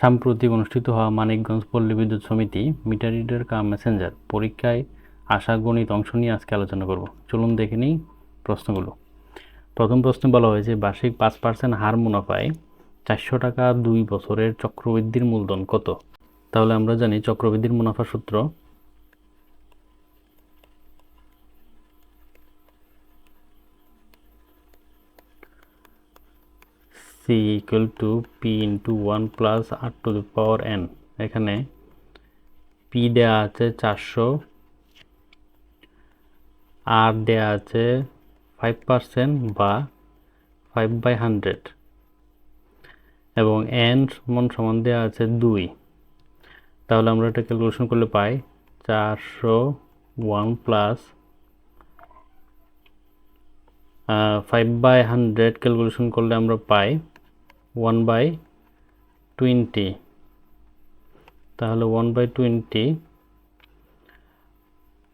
সাম্প্রতিক অনুষ্ঠিত হওয়া মানিকগঞ্জ পল্লী বিদ্যুৎ সমিতি মিটার রিডার কাম মেসেঞ্জার পরীক্ষায় আশা গণিত অংশ নিয়ে আজকে আলোচনা করব। চলুন দেখে নিই প্রশ্নগুলো। প্রথম প্রশ্নে বলা হয়েছে, বার্ষিক পাঁচ পার্সেন্ট হার মুনাফায় চারশো টাকা দুই বছরের চক্রবৃদ্ধির মূলধন কত? তাহলে আমরা জানি চক্রবৃদ্ধির মুনাফা সূত্র C equal to P into one plus R to the power N এখানে পি দেওয়া আছে চারশো আর দেওয়া আছে ফাইভ পার্সেন্ট বা ফাইভ বাই হান্ড্রেড এবং এন সমান সমান দেওয়া আছে দুই। তাহলে আমরা এটা ক্যালকুলেশন করলে পাই চারশো one plus five by hundred calculation করলে আমরা পাই ওয়ান বাই টোয়েন্টি। তাহলে one by twenty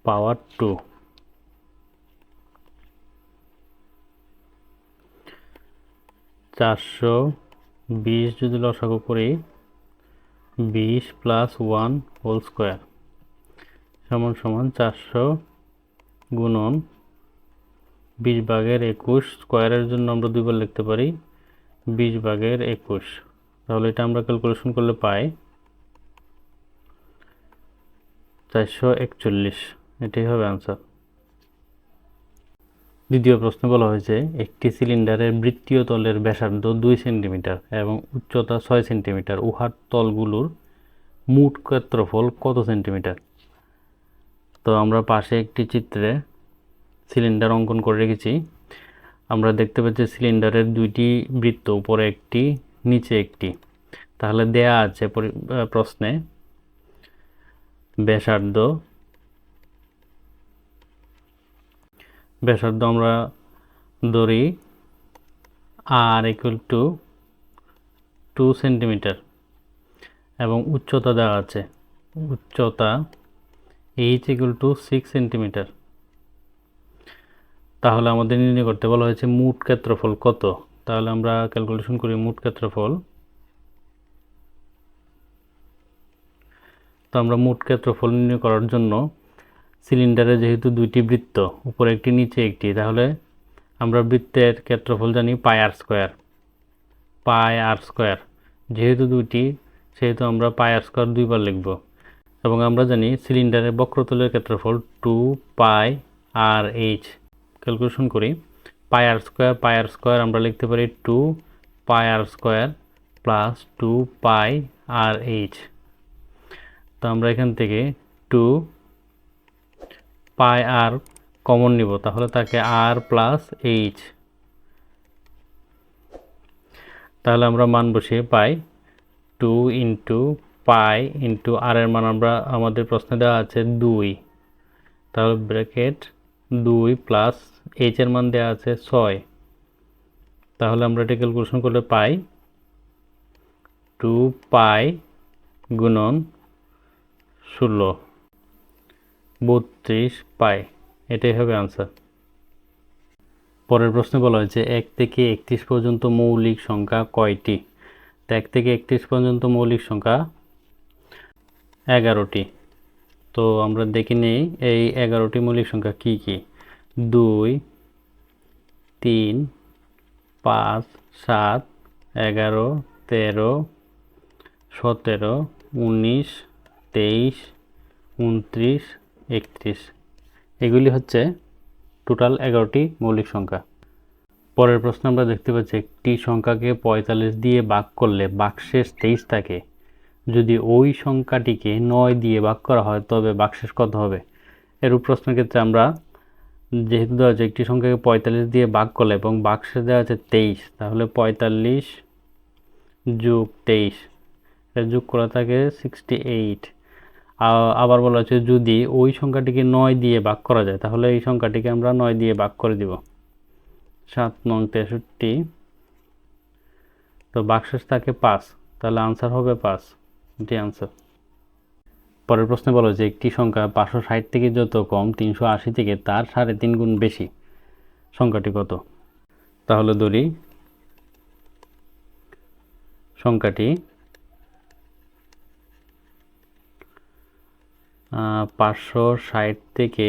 power two. চারশো বিশ যদি লসাগু করি, বিশ প্লাস ওয়ান হোল স্কোয়ার সমান সমান চারশো গুণন বিশ ভাগের একুশ স্কোয়ারের জন্য আমরা দুইবার লিখতে পারি বিশ ভাগের একুশ। তাহলে এটা আমরা ক্যালকুলেশন করলে পাই চারশো একচল্লিশ। এটাই হবে আনসার দ্বিতীয় প্রশ্ন বলা হয়েছে, একটি সিলিন্ডারের বৃত্তীয় তলের ব্যাসার্ধ দুই সেন্টিমিটার এবং উচ্চতা ছয় সেন্টিমিটার উহার তলগুলোর মোট ক্ষেত্রফল কত সেন্টিমিটার তো আমরা পাশে একটি চিত্রে সিলিন্ডার অঙ্কন করে রেখেছি। আমরা দেখতে পাচ্ছি সিলিন্ডারের দুইটি বৃত্ত, উপরে একটি, নিচে একটি। তাহলে দেয়া আছে প্রশ্নে, ব্যাসার্ধ ব্যাসার্ধ আমরা ধরি R equal to two centimetre এবং উচ্চতা দেওয়া আছে। উচ্চতা H equal to six centimetre তাহলে আমাদের নির্ণয় করতে বলা হয়েছে মোট ক্ষেত্রফল কত? তাহলে আমরা ক্যালকুলেশন করি মোট ক্ষেত্রফল। তো আমরা মোট ক্ষেত্রফল নির্ণয় করার জন্য সিলিন্ডারে যেহেতু দুইটি বৃত্ত, উপরে একটি, নিচে একটি, তাহলে আমরা বৃত্তের ক্ষেত্রফল জানি পাই আর স্কোয়ার পাই আর স্কোয়ার যেহেতু দুইটি, সেহেতু আমরা পাই আর স্কোয়ার দুইবার লিখব। এবং আমরা জানি সিলিন্ডারের বক্রতলের ক্ষেত্রফল two pi R H calculation করি পাই আর স্কোয়ার পাই আর স্কোয়ার আমরা লিখতে পারি two pi r square plus two pi r h তো আমরা এখান থেকে টু পাই আর কমন নিব, তাহলে তাকে আর প্লাস এইচ তাহলে আমরা মান বসিয়ে পাই two into pi into r এর মান আমরা, আমাদের প্রশ্নে দেওয়া আছে দুই। তাহলে ব্র্যাকেট দুই প্লাস এইচ এর মান দেওয়া আছে ছয়। তাহলে আমরা এটা ক্যালকুলেশন করলে পাই টু পাই গুণন ষোলো। বত্রিশ পাই এটাই হবে আনসার পরের প্রশ্নে বলা হয়েছে এক থেকে একত্রিশ পর্যন্ত মৌলিক সংখ্যা কয়টি? তো এক থেকে একত্রিশ পর্যন্ত মৌলিক সংখ্যা এগারোটি। তো আমরা দেখে নিই এই এগারোটি মৌলিক সংখ্যা কি কি? দুই, তিন, পাঁচ, সাত, এগারো, তেরো, সতেরো, উনিশ, তেইশ, উনত্রিশ, একত্রিশ। এগুলি হচ্ছে টোটাল এগারোটি মৌলিক সংখ্যা। পরের প্রশ্ন আমরা দেখতে পাচ্ছি একটি সংখ্যাকে পঁয়তাল্লিশ দিয়ে ভাগ করলে বাক্সেস তেইশ থাকে যদি ওই সংখ্যাটিকে নয় দিয়ে ভাগ করা হয়, তবে বাক্সেস কত হবে? এরূপ প্রশ্নের ক্ষেত্রে আমরা যেহেতু দেওয়া আছে, একটি সংখ্যাকে পঁয়তাল্লিশ দিয়ে ভাগ করলে এবং বাক্সে দেওয়া আছে তেইশ, তাহলে পঁয়তাল্লিশ যোগ তেইশ যোগ করা থাকে সিক্সটি এইট আবার বলা হচ্ছে যদি ওই সংখ্যাটিকে নয় দিয়ে ভাগ করা যায়, তাহলে এই সংখ্যাটিকে আমরা নয় দিয়ে ভাগ করে দিব। সাত নং তেষট্টি। তো বাক্সেস থাকে পাঁচ, তাহলে আনসার হবে পাঁচ, এটি আনসার পরের প্রশ্নে বলো যে একটি সংখ্যা পাঁচশো ষাট থেকে যত কম তিনশো আশি থেকে তার সাড়ে তিন গুণ বেশি। সংখ্যাটি কত? তাহলে ধরি, সংখ্যাটি পাঁচশো ষাট থেকে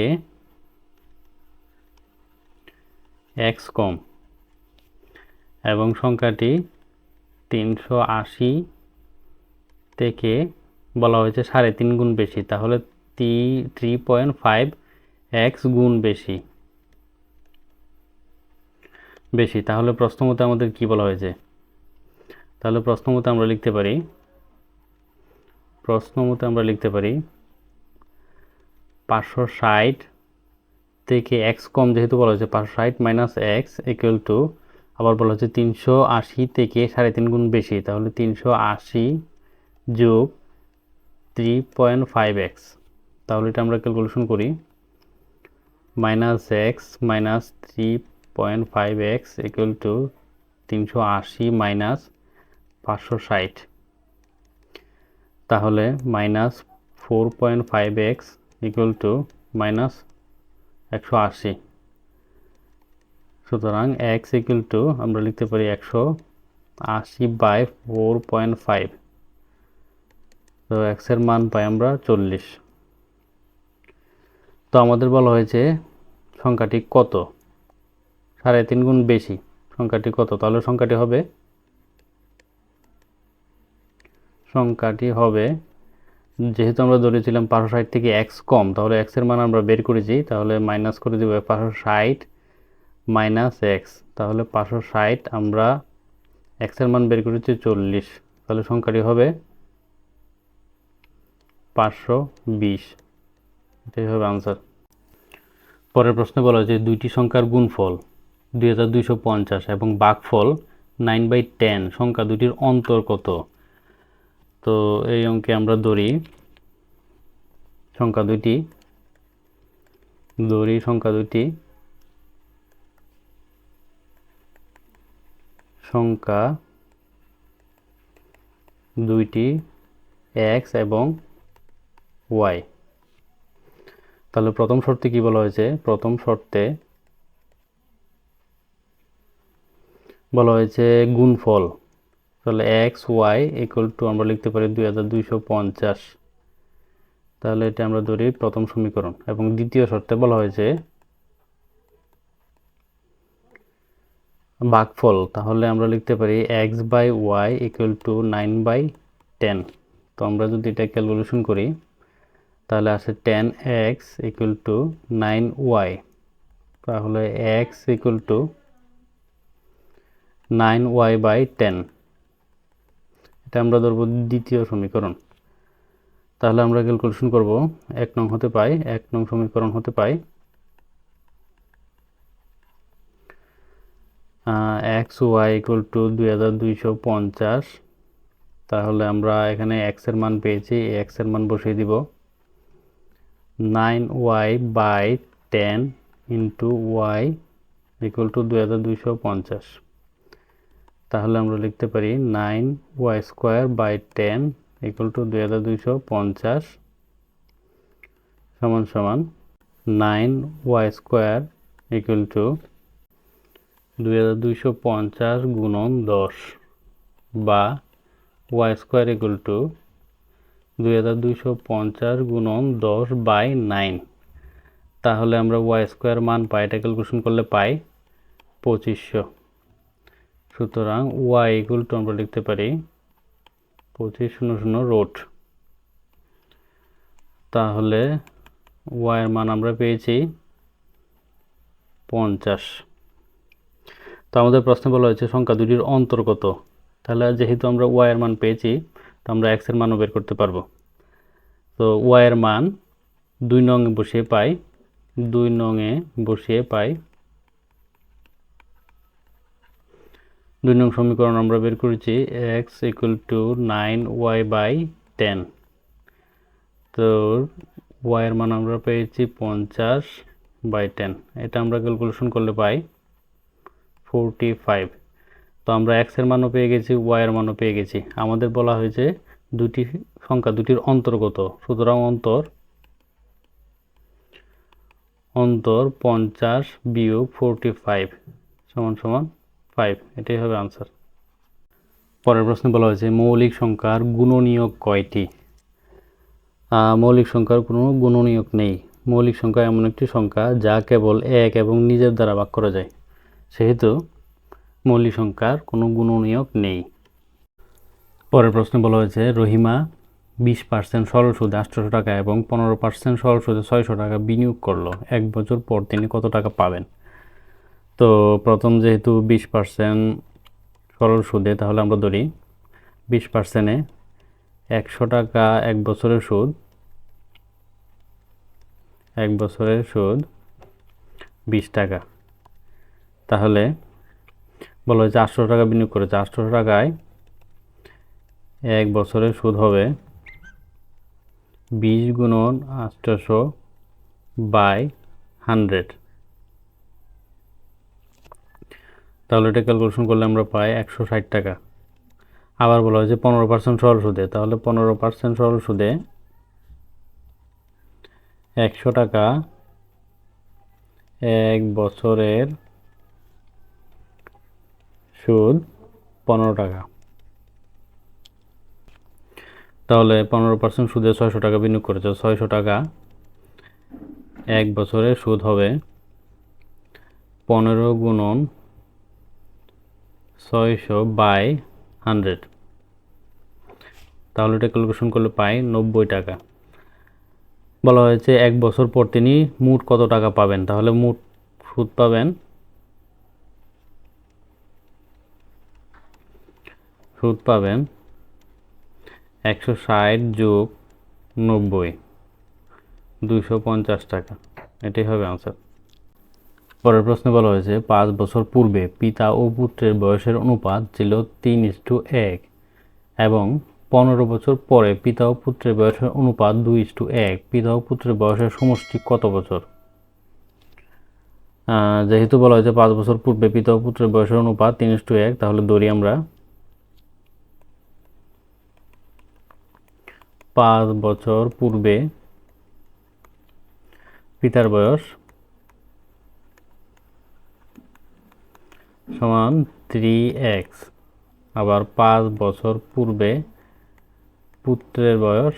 এক্স কম এবং সংখ্যাটি তিনশো আশি থেকে বলা হয়েছে সাড়ে তিন গুণ বেশি, তাহলে তি, থ্রি পয়েন্ট ফাইভ এক্স গুণ বেশি। বেশি, তাহলে প্রশ্ন মতে আমাদের কি বলা হয়েছে? তাহলে প্রশ্ন মতে আমরা লিখতে পারি প্রশ্ন মতে আমরা লিখতে পারি পাঁচশো ষাট থেকে এক্স কম, যেহেতু বলা হয়েছে পাঁচশো ষাট মাইনাস এক্স ইকুয়াল টু আবার বলা হচ্ছে তিনশো আশি থেকে সাড়ে তিন গুণ বেশি, তাহলে তিনশো আশি যোগ থ্রি পয়েন্ট ফাইভ এক্স তাহলে এটা আমরা ক্যালকুলেশন করি। Minus x minus three point five x equal to তিনশো আশি মাইনাস পাঁচশো ষাট। তাহলে minus four point five x equal to minus একশো আশি। সুতরাং এক্স ইকুয়াল টু আমরা লিখতে পারি একশো আশি বাই ফোর পয়েন্ট ফাইভ তো এক্সের মান পাই আমরা চল্লিশ। তো আমাদের বলা হয়েছে সংখ্যাটি কত? সাড়ে তিন গুণ বেশি। সংখ্যাটি কত? তাহলে সংখ্যাটি হবে? সংখ্যাটি হবে, যেহেতু আমরা ধরেছিলাম পাঁচশো ষাট থেকে এক্স কম, তাহলে এক্সের মান আমরা বের করেছি, তাহলে মাইনাস করে দেবো পাঁচশো ষাট মাইনাস এক্স তাহলে পাঁচশো ষাট আমরা এক্সের মান বের করেছি চল্লিশ। তাহলে সংখ্যাটি হবে পাঁচশো বিশ। এটাই হবে আনসার পরের প্রশ্নে বলা হয়েছে, দুইটি সংখ্যার গুণফল দুই হাজার দুইশো পঞ্চাশ এবং বাঘফল নাইন বাই টেন। সংখ্যা দুটির অন্তর কত? তো এই অঙ্কে আমরা ধরি, সংখ্যা দুটি ধরি সংখ্যা দুটি সংখ্যা দুইটি এক্স এবং ওয়াই। তাহলে প্রথম শর্তে কি বলা হয়েছে? প্রথম শর্তে বলা হয়েছে গুণফল। তাহলে এক্স ওয়াই ইকুয়াল টু আমরা লিখতে পারি দুই হাজার দুইশো পঞ্চাশ। তাহলে এটা আমরা ধরি প্রথম সমীকরণ। এবং দ্বিতীয় শর্তে বলা হয়েছে ভাগফল তাহলে আমরা লিখতে পারি x by y equal to nine by ten তো আমরা যদি এটা ক্যালকুলেশন করি তাহলে আসে ten x equal to nine y তাহলে x equal to nine y by ten এটা আমরা ধরবো দ্বিতীয় সমীকরণ। তাহলে আমরা ক্যালকুলেশন করব, এক নং হতে পাই, এক নং সমীকরণ হতে পাই। এক্স ওয়াই ইকুয়াল টু দুই হাজার দুইশো পঞ্চাশ। তাহলে আমরা এখানে এক্সের মান পেয়েছি এক্সের মান বসিয়ে দিব। Nine y by ten into y equal to দুই হাজার দুইশো পঞ্চাশ। তাহলে আমরা লিখতে পারি nine y square by ten equal to দুই হাজার দুইশো পঞ্চাশ সমান সমান nine y square equal to দুই হাজার দুইশো পঞ্চাশ গুণন দশ বা ওয়াই স্কোয়ার ইকুয়াল টু দুই হাজার দুইশো পঞ্চাশ গুণন দশ বাই নাইন তাহলে আমরা ওয়াই স্কোয়ার মান পাই, এটা ক্যালকুলেশন করলে পাই পঁচিশশো। সুতরাং ওয়াই ইকুয়াল টু আমরা লিখতে পারি পঁচিশ শূন্য শূন্য রোট তাহলে ওয়াইয়ের মান আমরা পেয়েছি পঞ্চাশ। তো আমাদের প্রশ্নে বলা হয়েছে সংখ্যা দুটির অন্তর্গত। তাহলে যেহেতু আমরা ওয়াইয়ের মান পেয়েছি তো আমরা এক্সের মানও বের করতে পারব। তো ওয়াইয়ের মান দুই নঙে বসিয়ে পাই, দুই নঙে বসিয়ে পাই। দুই নং সমীকরণ আমরা বের করেছি x equal to nine y by ten তো ওয়াইয়ের মান আমরা পেয়েছি পঞ্চাশ বাই টেন এটা আমরা ক্যালকুলেশন করলে পাই ফোরটি ফাইভ তো আমরা এক্সের মানও পেয়ে গেছি ওয়াইয়ের মানও পেয়ে গেছি। আমাদের বলা হয়েছে দুটি সংখ্যা, দুটির অন্তর্গত। সুতরাং অন্তর অন্তর পঞ্চাশ বিয়োগ ফোরটি ফাইভ সমান সমান ফাইভ এটাই হবে আনসার পরের প্রশ্নে বলা হয়েছে মৌলিক সংখ্যার গুণনীয়ক কয়টি? মৌলিক সংখ্যার কোনো গুণনীয়ক নেই। মৌলিক সংখ্যা এমন একটি সংখ্যা যা কেবল এক এবং নিজের দ্বারা ভাগ করা যায়। সেহেতু মৌলিক সংখ্যার কোনো গুণনীয়ক নেই। পরের প্রশ্নে বলা হয়েছে, রহিমা বিশ পার্সেন্ট সরল সুদে আটশোশো টাকা এবং পনেরো পার্সেন্ট সরল সুদে ছয়শো টাকা বিনিয়োগ করল। এক বছর পর তিনি কত টাকা পাবেন? তো প্রথম যেহেতু বিশ পার্সেন্ট সরল সুদে, তাহলে আমরা ধরি বিশ পার্সেন্টে একশো টাকা এক বছরের সুদ, এক বছরের সুদ বিশ টাকা। তাহলে বলা হয়েছে আটশো টাকা বিনিয়োগ করেছে। আটশো টাকায় এক বছরের সুদ হবে বিশ গুণন আটশোশো বাই হান্ড্রেড। তাহলে এটা ক্যালকুলেশন করলে আমরা পাই একশো ষাট টাকা। আবার বলা হয়েছে পনেরো পার্সেন্ট সরল সুদে। তাহলে পনেরো পার্সেন্ট সরল সুদে একশো টাকা এক বছরের সুদ পনেরো টাকা। তাহলে পনেরো পার্সেন্ট সুদে ছয়শো টাকা বিনিয়োগ করেছে। ছয়শো টাকা এক বছরের সুদ হবে পনেরো গুণন ছয়শো বাই হান্ড্রেড। তাহলে এটা ক্যালকুলেশন করলে পাই নব্বই টাকা। বলা হয়েছে এক বছর পর তিনি মোট কত টাকা পাবেন? তাহলে মোট সুদ পাবেন সুদ পাবেন একশো ষাট যোগ নব্বই, দুইশো পঞ্চাশ টাকা। এটাই হবে আনসার পরের প্রশ্নে বলা হয়েছে, পাঁচ বছর পূর্বে পিতা ও পুত্রের বয়সের অনুপাত ছিল তিন ইস টু এক এবং পনেরো বছর পরে পিতা ও পুত্রের বয়সের অনুপাত দুই ইস টু এক। পিতা ও পুত্রের বয়সের সমষ্টি কত বছর? যেহেতু বলা হয়েছে পাঁচ বছর পূর্বে পিতা ও পুত্রের বয়সের অনুপাত তিন ইস টু এক, তাহলে ধরি আমরা পাঁচ বছর পূর্বে পিতার বয়স সমান থ্রি এক্স আবার পাঁচ বছর পূর্বে পুত্রের বয়স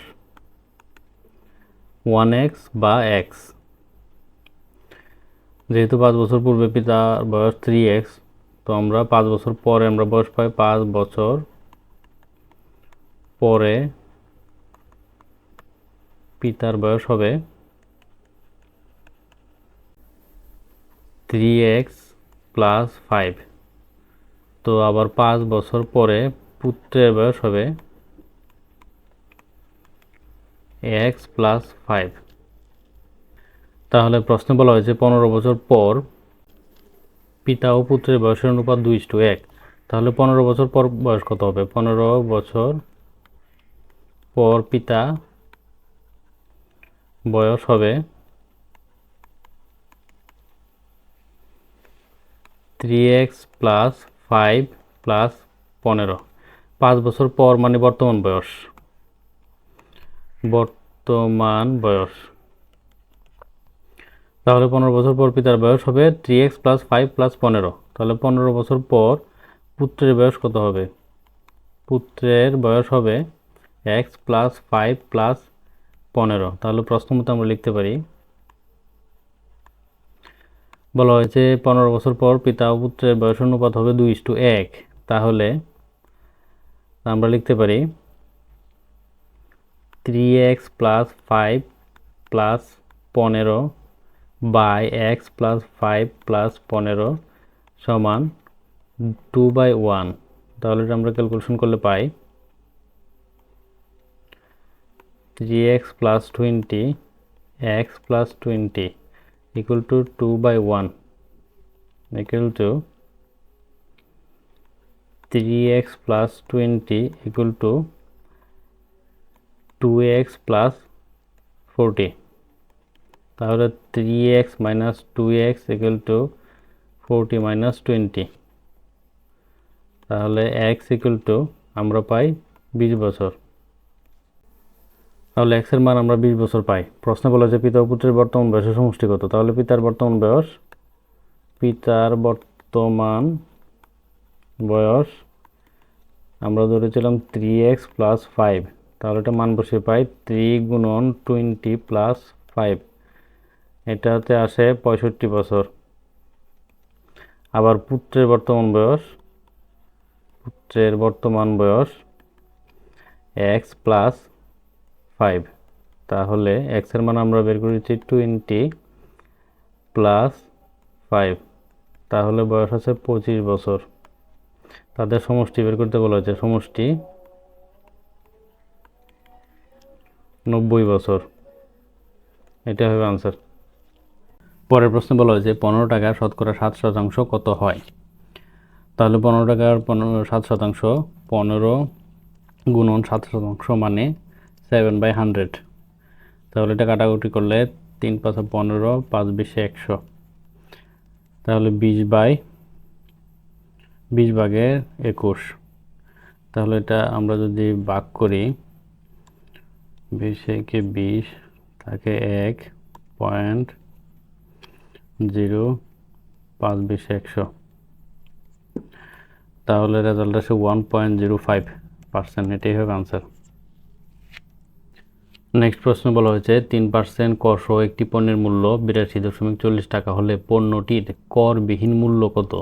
ওয়ান এক্স বা এক্স যেহেতু পাঁচ বছর পূর্বে পিতার বয়স থ্রি এক্স তো আমরা পাঁচ বছর পরে আমরা বয়স পাই পাঁচ বছর পরে পিতার বয়স হবে থ্রি এক্স প্লাস ফাইভ তো আবার পাঁচ বছর পরে পুত্রের বয়স হবে এক্স প্লাস ফাইভ তাহলে প্রশ্নে বলা হয়েছে পনেরো বছর পর পিতা ও পুত্রের বয়সের অনুপাত দুই টু এক। তাহলে পনেরো বছর পর বয়স কত হবে? পনেরো বছর পর পিতা বয়স হবে three x plus five plus পনেরো। পাঁচ বছর পর মানে বর্তমান বয়স। বর্তমান বয়স। তাহলে পনেরো বছর পর পিতার বয়স হবে three x plus five plus পনেরো। তাহলে পনেরো বছর পর পুত্রের বয়স কত হবে? পুত্রের বয়স হবে এক্স প্লাস ফাইভ প্লাস পনেরো। তাহলে প্রশ্ন মতো আমরা লিখতে পারি। বলা হয়েছে, পনেরো বছর পর পিতা পুত্রের বয়স অনুপাত হবে দুই ইস্টু এক। তাহলে আমরা লিখতে পারি, three x plus five plus পনেরো by x plus five plus পনেরো সমান টু বাই ওয়ান। তাহলে এটা আমরা ক্যালকুলেশন করলে পাই। Three x plus twenty x plus twenty equal to 2 by 1 equal to 3x plus 20 equal to 2x plus 40 তাহলে 3x minus 2x equal to 40 minus 20 তাহলে x equal to আমরা পাই 20 বছর তাহলে এক্সের মান আমরা বিশ বছর পাই। প্রশ্ন বলা যে পিতা ও পুত্রের বর্তমান বয়সের সমষ্টি কত তাহলে পিতার বর্তমান বয়স? পিতার বর্তমান বয়স আমরা ধরেছিলাম থ্রি এক্স প্লাস ফাইভ তাহলে এটা মান বসে পাই থ্রি গুণন টোয়েন্টি প্লাস ফাইভ এটাতে আসে পঁয়ষট্টি বছর। আবার পুত্রের বর্তমান বয়স? পুত্রের বর্তমান বয়স এক্স প্লাস ফাইভ তাহলে এক্সের মান আমরা বের করেছি টোয়েন্টি প্লাস ফাইভ তাহলে বয়স আছে পঁচিশ বছর। তাদের সমষ্টি বের করতে বলা হয়েছে, সমষ্টি নব্বই বছর। এটা হবে আনসার পরের প্রশ্নে বলা হয়েছে পনেরো টাকার শতকরা সাত শতাংশ কত হয়? তাহলে পনেরো টাকার পনেরো, সাত শতাংশ, পনেরো গুণন সাত শতাংশ মানে সেভেন বাই হান্ড্রেড তাহলে এটা কাটাকুটি করলে তিন পাঁচে পনেরো, পাঁচ বিশে একশো। তাহলে বিশ বাই, বিশ ভাগের একুশ। তাহলে এটা আমরা যদি ভাগ করি, বিশ বিশ, তাকে এক পয়েন্ট জিরো, পাঁচ বিশ একশো। তাহলে রেজাল্ট আসে one point zero five percent এটাই হবে আনসার নেক্সট প্রশ্ন বলা হয়েছে, তিন পার্সেন্ট কর সহ একটি পণ্যের মূল্য বিরাশি দশমিক চল্লিশ টাকা হলে পণ্যটির করবিহীন মূল্য কত?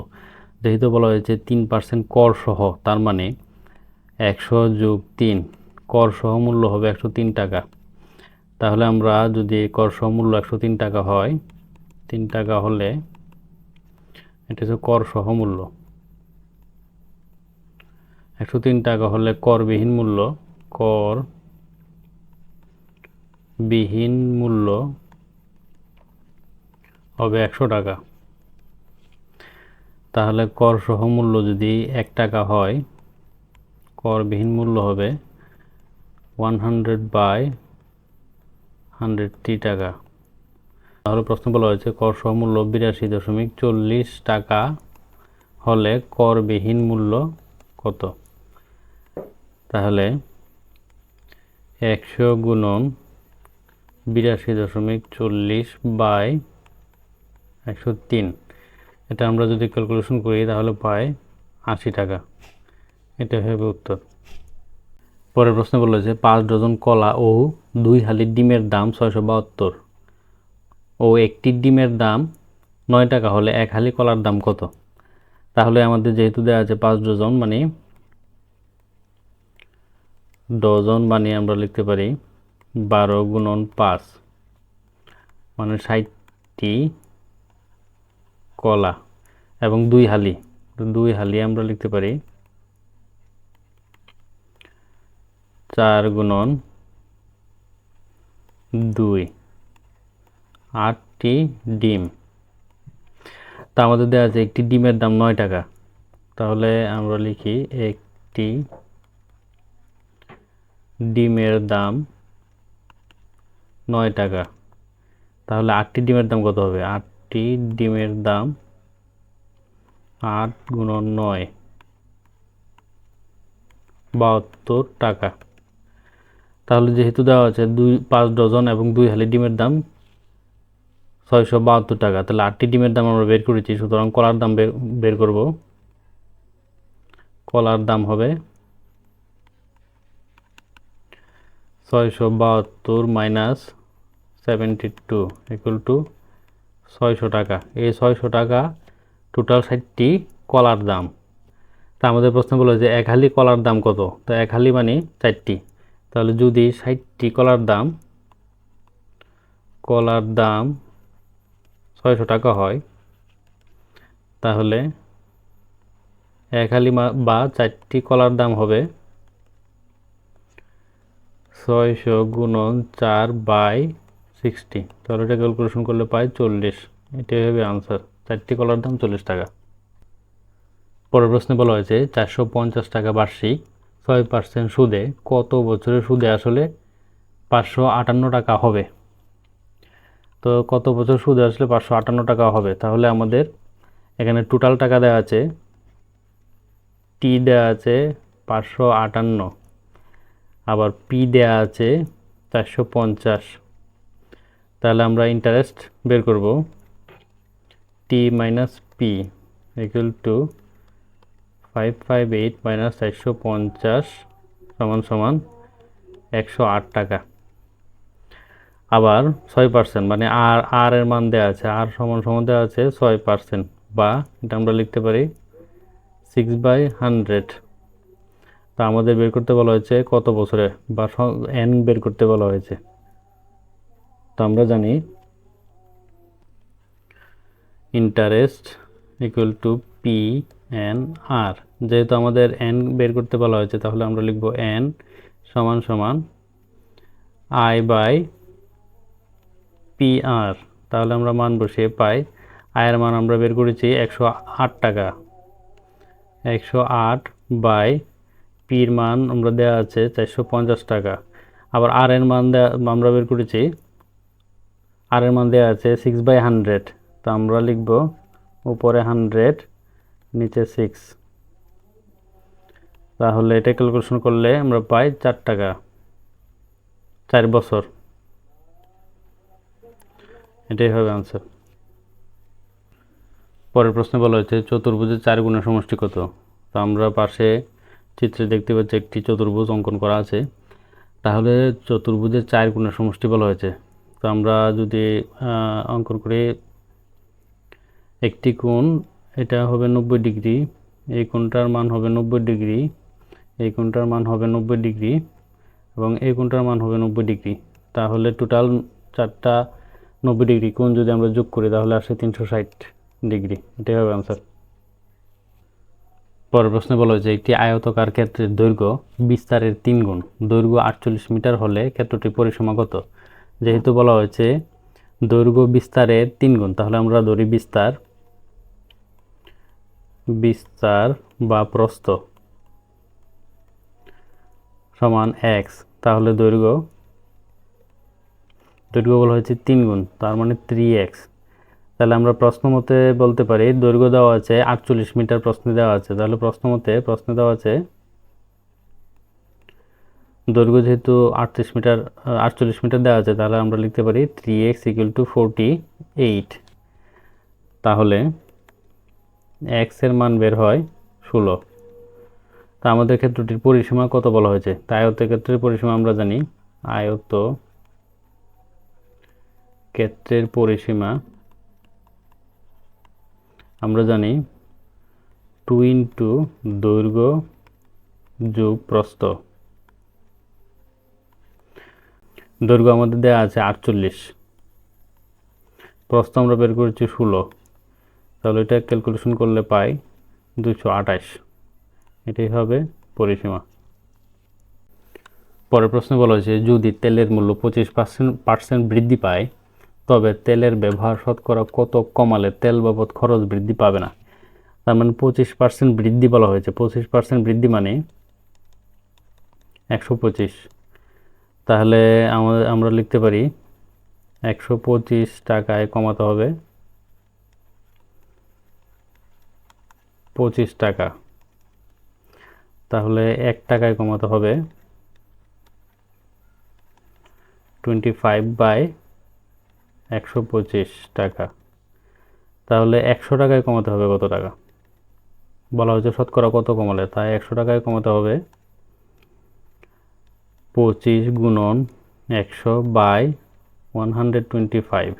যেহেতু বলা হয়েছে তিন পার্সেন্ট কর সহ তার মানে একশো যোগ তিন কর সহ মূল্য হবে একশো তিন টাকা। তাহলে আমরা যদি কর সহ মূল্য একশো তিন টাকা হয়, তিন টাকা হলে এটা হচ্ছে কর সহ মূল্য। একশো তিন টাকা হলে করবিহীন মূল্য, কর বিহীন মূল্য হবে একশো টাকা। তাহলে কর সহ মূল্য যদি এক টাকা হয় করবিহীন মূল্য হবে ওয়ান হান্ড্রেড বাই হান্ড্রেড হান্ড্রেডটি টাকা। তাহলে প্রশ্ন বলা হয়েছে কর সহ মূল্য বিরাশি দশমিক চল্লিশ টাকা হলে করবিহীন মূল্য কত? তাহলে একশো গুণন বিরাশি দশমিক চল্লিশ বাই একশো তিন। এটা আমরা যদি ক্যালকুলেশন করি, তাহলে পাই আশি টাকা। এটা হবে উত্তর। পরের প্রশ্ন বলল যে, পাঁচ ডজন কলা ও দুই হালি ডিমের দাম ছয়শো বাহাত্তর। ও একটি ডিমের দাম নয় টাকা হলে এক হালি কলার দাম কত? তাহলে আমাদের যেহেতু দেওয়া আছে পাঁচ ডজন মানে ডজন মানে আমরা লিখতে পারি বারো গুণন পাঁচ মানে ষাটটি কলা এবং দুই হালি। দুই হালি আমরা লিখতে পারি চার গুণন দুই, আটটি ডিম। তা আমাদের দেওয়া আছে একটি ডিমের দাম নয় টাকা। তাহলে আমরা লিখি একটি ডিমের দাম নয় টাকা। তাহলে আটটি ডিমের দাম কত হবে? আটটি ডিমের দাম আট গুণন নয়, বাহাত্তর টাকা। তাহলে যেহেতু দেওয়া আছে দুই, পাঁচ ডজন এবং দুই হালি ডিমের দাম ছয়শো বাহাত্তর টাকা, তাহলে আটটি ডিমের দাম আমরা বের করেছি, সুতরাং কলার দাম বের করব। কলার দাম হবে ছয়শো বাহাত্তর minus seventy two equal to ছয়শো টাকা। এই ছয়শো টাকা টোটাল ষাটটি কলার দাম। তা আমাদের প্রশ্ন বলো যে এক হালি কলার দাম কত? তো এক হালি মানে চারটি। তাহলে যদি ষাটটি কলার দাম কলার দাম ছয়শো টাকা হয়, তাহলে এক হালি বা চারটি কলার দাম হবে ছয়শো গুণন চার বাই সিক্সটি তাহলে এটা ক্যালকুলেশন করলে পাই চল্লিশ। এটাই হবে আনসার চারটি কলার দাম চল্লিশ টাকা। পরের প্রশ্নে বলা হয়েছে, চারশো পঞ্চাশ টাকা বার্ষিক, ছয় পার্সেন্ট সুদে কত বছরের সুদে আসলে পাঁচশো আটান্ন টাকা হবে? তো কত বছর সুদে আসলে পাঁচশো আটান্ন টাকা হবে? তাহলে আমাদের এখানে টোটাল টাকা দেওয়া আছে টি দেওয়া আছে পাঁচশো আটান্ন। আবার পি দেওয়া আছে চারশো পঞ্চাশ। তাহলে আমরা ইন্টারেস্ট বের করব। T minus P equal to five five eight minus চারশো পঞ্চাশ সমান সমান একশো আট টাকা। আবার ছয় পার্সেন্ট মানে আর আর এর মান দেওয়া আছে, আর সমান সমান দেওয়া আছে ছয় পার্সেন্ট বা এটা আমরা লিখতে পারি সিক্স বাই হান্ড্রেড তা আমাদের বের করতে বলা হয়েছে কত বছরে? বা এন বের করতে বলা হয়েছে। তো আমরা জানি interest equal to P N R যেহেতু আমাদের এন বের করতে বলা হয়েছে, তাহলে আমরা লিখব এন সমান সমান আই বাই পি আর তাহলে আমরা মান বসিয়ে পাই। আয়ের মান আমরা বের করেছি একশো আট টাকা। একশো আট বাই পির মান আমরা দেওয়া আছে চারশো পঞ্চাশ টাকা। আবার আর এর মান দেওয়া আমরা বের করেছি আর এর দেওয়া আছে সিক্স বাই হান্ড্রেড তো আমরা লিখব উপরে হান্ড্রেড নিচে সিক্স তাহলে এটা ক্যালকুলেশন করলে আমরা পাই চার টাকা। চার বছর। এটাই হবে আনসার পরের প্রশ্নে বলা হয়েছে চতুর্ভুজের চার গুণের সমষ্টি কত? তো আমরা পাশে চিত্রে দেখতে পাচ্ছি একটি চতুর্ভুজ অঙ্কন করা আছে। তাহলে চতুর্ভুজের চার গুণের সমষ্টি বলা হয়েছে। তো আমরা যদি অঙ্কন করি একটি কোণ, এটা হবে নব্বই ডিগ্রি, এই কোণটার মান হবে নব্বই ডিগ্রি, এই কোণটার মান হবে নব্বই ডিগ্রি এবং এই কোণটার মান হবে নব্বই ডিগ্রি। তাহলে টোটাল চারটা নব্বই ডিগ্রি কোণ যদি আমরা যোগ করি, তাহলে আসে তিনশো ষাট ডিগ্রি। এটাই হবে আনসার পরের প্রশ্নে বলা হয়েছে, একটি আয়তকার ক্ষেত্রের দৈর্ঘ্য বিস্তারের তিন গুণ। দৈর্ঘ্য আটচল্লিশ মিটার হলে ক্ষেত্রটি পরিসীমা কত? যেহেতু বলা হয়েছে দৈর্ঘ্য বিস্তারের তিন গুণ, তাহলে আমরা ধরি বিস্তার বিস্তার বা প্রস্থ সমান এক্স তাহলে দৈর্ঘ্য দৈর্ঘ্য বলা হয়েছে তিন গুণ, তার মানে থ্রি এক্স তাহলে আমরা প্রশ্ন মতে বলতে পারি, দৈর্ঘ্য দেওয়া আছে আটচল্লিশ মিটার প্রশ্নে দেওয়া আছে, তাহলে প্রশ্ন মতে, প্রশ্নে দেওয়া আছে দৈর্ঘ্য যেহেতু আটত্রিশ মিটার আটচল্লিশ মিটার দেওয়া আছে, তাহলে আমরা লিখতে পারি three x equal to forty eight তাহলে এক্সের মান বের হয় ষোলো। তা আমাদের ক্ষেত্রটির পরিসীমা কত বলা হয়েছে? তা আয়ত্তের ক্ষেত্রের পরিসীমা আমরা জানি, আয়ত্ত ক্ষেত্রের পরিসীমা আমরা জানি টু ইন্টু দৈর্ঘ্য যোগ প্রস্থ দৈর্ঘ্য আমাদের দেওয়া আছে আটচল্লিশ। প্রস্থ আমরা বের করেছি ষোলো। তাহলে এটা ক্যালকুলেশন করলে পাই দুশো আঠাশ। এটাই হবে পরিসীমা। পরের প্রশ্নে বলা হয়েছে, যদি তেলের মূল্য পঁচিশ পার্সেন্ট পার্সেন্ট বৃদ্ধি পায়, তবে তেলের ব্যবহার শতকরা কত কমালে তেল বাবদ খরচ বৃদ্ধি পাবে না? তার মানে পঁচিশ পার্সেন্ট বৃদ্ধি বলা হয়েছে। পঁচিশ পার্সেন্ট বৃদ্ধি মানে একশো পঁচিশ। তাহলে আমাদের আমরা লিখতে পারি একশো পঁচিশ টাকায় কমাতে হবে পঁচিশ টাকা। তাহলে এক টাকায় কমাতে হবে টোয়েন্টি ফাইভ বাই একশো পঁচিশ টাকা। তাহলে একশো টাকায় কমাতে হবে কত টাকা? বলা হয়েছে শতকরা কত কমালে? তাই একশো টাকায় কমাতে হবে পঁচিশ গুণন একশো by one hundred twenty five.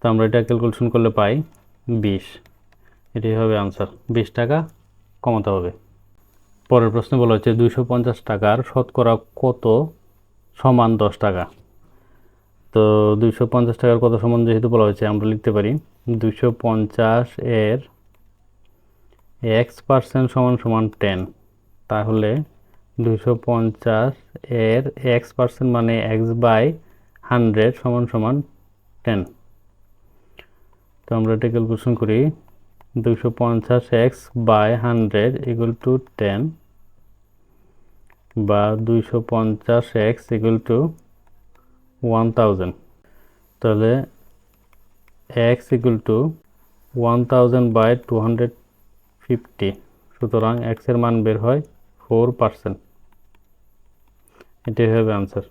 তো আমরা এটা ক্যালকুলেশন করলে পাই বিশ। এটাই হবে আনসার। বিশ টাকা কমাতে হবে। পরের প্রশ্নে বলা হচ্ছে দুইশো পঞ্চাশ টাকার শতকরা কত সমান দশ টাকা? তো দুইশো পঞ্চাশ টাকার কত সমান যেহেতু বলা হয়েছে, আমরা লিখতে পারি দুইশো পঞ্চাশ এর এক্স পার্সেন্ট সমান সমান টেন তাহলে দুইশো পঞ্চাশ এর এক্স পার্সেন্ট মানে এক্স বাই হান্ড্রেড সমান সমান টেন তো আমরা এটা ক্যালকুলেশন করি দুশো পঞ্চাশ x by hundred equal to ten বা দুইশো পঞ্চাশ x equal to one thousand তাহলে x equal to one thousand by two hundred fifty সুতরাং এক্সের মান বের হয় ফোর পার্সেন্ট এটাই হবে আনসার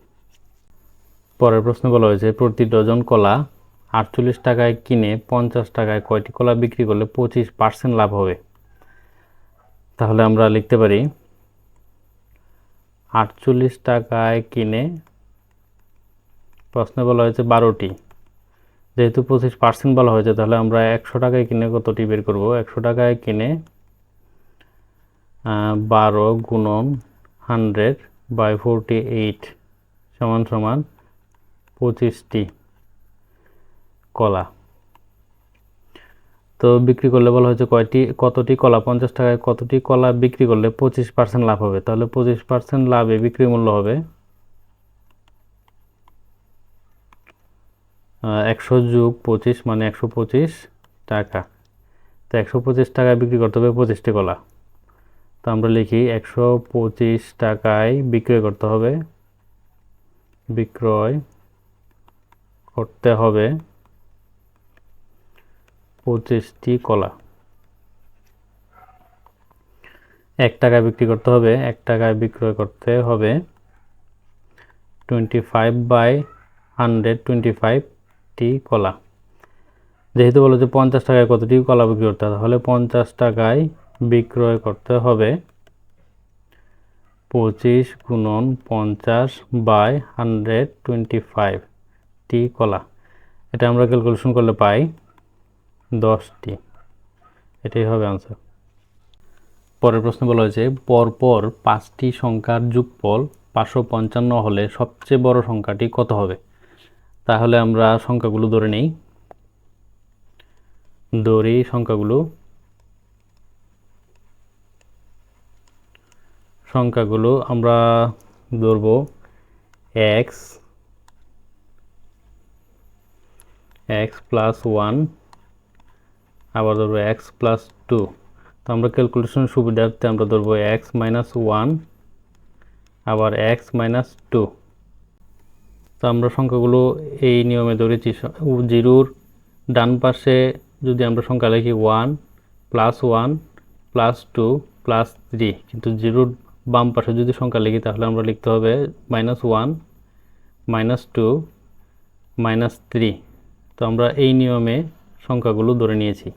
পরের প্রশ্ন বলা হয়েছে, প্রতি ডজন কলা আটচল্লিশ টাকায় কিনে পঞ্চাশ টাকায় কয়টি কলা বিক্রি করলে পঁচিশ পার্সেন্ট লাভ হবে? তাহলে আমরা লিখতে পারি, আটচল্লিশ টাকায় কিনে, প্রশ্নে বলা হয়েছে বারোটি। যেহেতু পঁচিশ পার্সেন্ট বলা হয়েছে, তাহলে আমরা একশো টাকায় কিনে কতটি বের করব? একশো টাকায় কিনে বারো গুণন হান্ড্রেড বাই ফোরটি এইট সমান সমান পঁচিশটি কলা। তো বিক্রি করলে বলা হয়েছে কয়টি, কতটি কলা? পঞ্চাশ টাকায় কতটি কলা বিক্রি করলে পঁচিশ পার্সেন্ট লাভ হবে? তাহলে পঁচিশ পার্সেন্ট লাভে বিক্রি মূল্য হবে একশো যোগ পঁচিশ মানে একশো পঁচিশ টাকা। তো একশো পঁচিশ টাকায় বিক্রি করতে হবে পঁচিশটি কলা। তো আমরা লিখি একশো পঁচিশ টাকায় বিক্রয় করতে হবে। বিক্রয় করতে হবে পঁচিশটি কলা। এক টাকায় বিক্রি করতে হবে, এক টাকায় বিক্রয় করতে হবে twenty five by hundred twenty ফাইভটি কলা। যেহেতু বলো যে পঞ্চাশ টাকায় কতটি কলা বিক্রি করতে হবে তাহলে পঞ্চাশ টাকায় বিক্রয় করতে হবে। পঁচিশ গুণন পঞ্চাশ বাই হান্ড্রেড টোয়েন্টি ফাইভটি কলা। এটা আমরা ক্যালকুলেশন করলে পাই দশটি। এটাই হবে আনসার পরের প্রশ্ন বলা হয়েছে, পরপর পাঁচটি সংখ্যার যুগফল পাঁচশো পঞ্চান্ন হলে সবচেয়ে বড় সংখ্যাটি কত হবে? তাহলে আমরা সংখ্যাগুলো ধরে নেই। ধরি সংখ্যাগুলো সংখ্যাগুলো আমরা ধরব এক্স এক্স প্লাস ওয়ান আবার ধরবো এক্স প্লাস টু তো আমরা ক্যালকুলেশন সুবিধার্থে আমরা ধরবো এক্স মাইনাস ওয়ান আবার এক্স মাইনাস টু তো আমরা সংখ্যাগুলো এই নিয়মে ধরেছি জিরোর ডান পাশে যদি আমরা সংখ্যা লিখি one plus one plus two plus three কিন্তু জিরোর বাম পাশে যদি সংখ্যা লিখি, তাহলে আমরা লিখতে হবে minus one minus two minus three তো আমরা এই নিয়মে সংখ্যাগুলো ধরে নিয়েছি।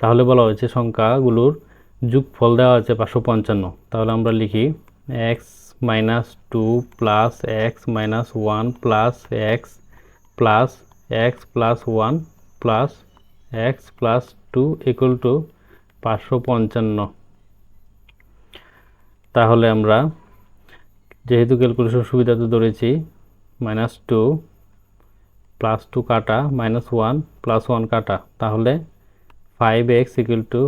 তাহলে বলা হয়েছে সংখ্যাগুলোর যোগফল দেওয়া আছে পাঁচশো পঞ্চান্ন। তাহলে আমরা লিখি x minus two plus x minus one plus x plus x plus one plus x plus two equal to পাঁচশো পঞ্চান্ন। তাহলে আমরা যেহেতু ক্যালকুলেশন সুবিধা তো ধরেছি মাইনাস টু প্লাস টু কাটা মাইনাস ওয়ান প্লাস ওয়ান কাটা, তাহলে five x equal to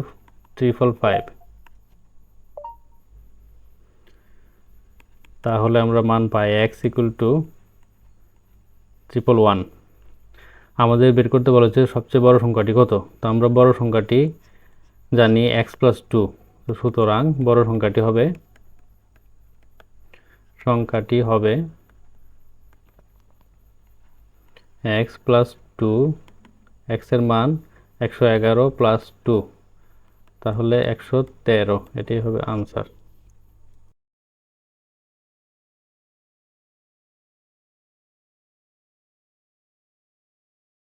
triple five তাহলে আমরা মান পাই x equal to triple one আমাদের বের করতে বলেছে সবচেয়ে বড় সংখ্যাটি কত? তো আমরা বড় সংখ্যাটি জানি এক্স প্লাস টু সুতরাং বড় সংখ্যাটি হবে সংখ্যাটি হবে এক্স প্লাস টু এক্সের মান একশো এগারো প্লাস টু তাহলে একশো তেরো, এটাই হবে আনসার